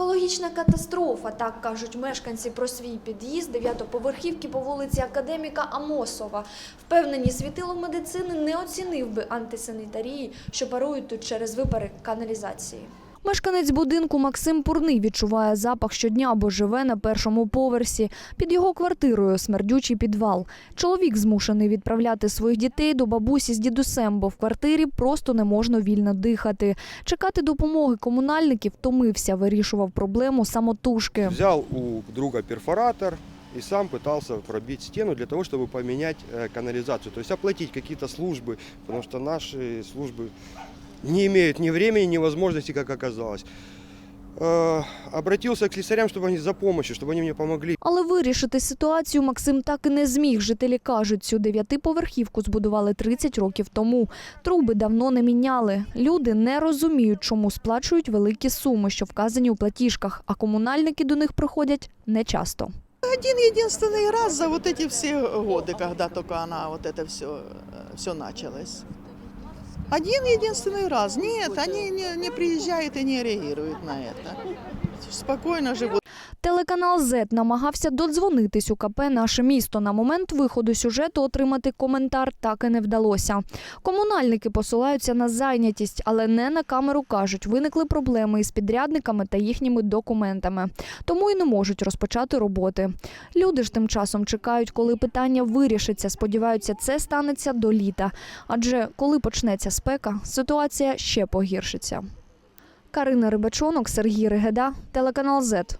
Екологічна катастрофа, так кажуть мешканці про свій під'їзд дев'ятоповерхівки по вулиці Академіка Амосова. Впевнені, світило медицини не оцінив би антисанітарії, що парують тут через випари каналізації. Мешканець будинку Максим Пурний відчуває запах щодня, бо живе на першому поверсі. Під його квартирою смердючий підвал. Чоловік змушений відправляти своїх дітей до бабусі з дідусем, бо в квартирі просто не можна вільно дихати. Чекати допомоги комунальників втомився, вирішував проблему самотужки. Взял у друга перфоратор и сам пытался пробить стену для того, чтобы поменять э, канализацию. То есть оплатить какие-то службы, потому что наши службы не имеют ни времени, ни возможности, как оказалось. Э, Обратился к слесарям, чтобы они за помощью, чтобы они мне помогли. Але вирішити ситуацію Максим так і не зміг. Жителі кажуть, цю дев'ятиповерхівку збудували 30 років тому. Труби давно не міняли. Люди не розуміють, чому сплачують великі суми, що вказані у платіжках, а комунальники до них приходять нечасто. Один единственный раз за вот эти все годы, когда только она вот это все, все началось. Один единственный раз. Нет, они не, не приезжают и не реагируют на это. Спокойно живут. Телеканал Z намагався додзвонитись у КП «Наше місто». На момент виходу сюжету отримати коментар так і не вдалося. Комунальники посилаються на зайнятість, але не на камеру кажуть, виникли проблеми із підрядниками та їхніми документами. Тому і не можуть розпочати роботи. Люди ж тим часом чекають, коли питання вирішиться. Сподіваються, це станеться до літа. Адже коли почнеться спека, ситуація ще погіршиться. Карина Рибачонок, Сергій Ригеда, телеканал Z.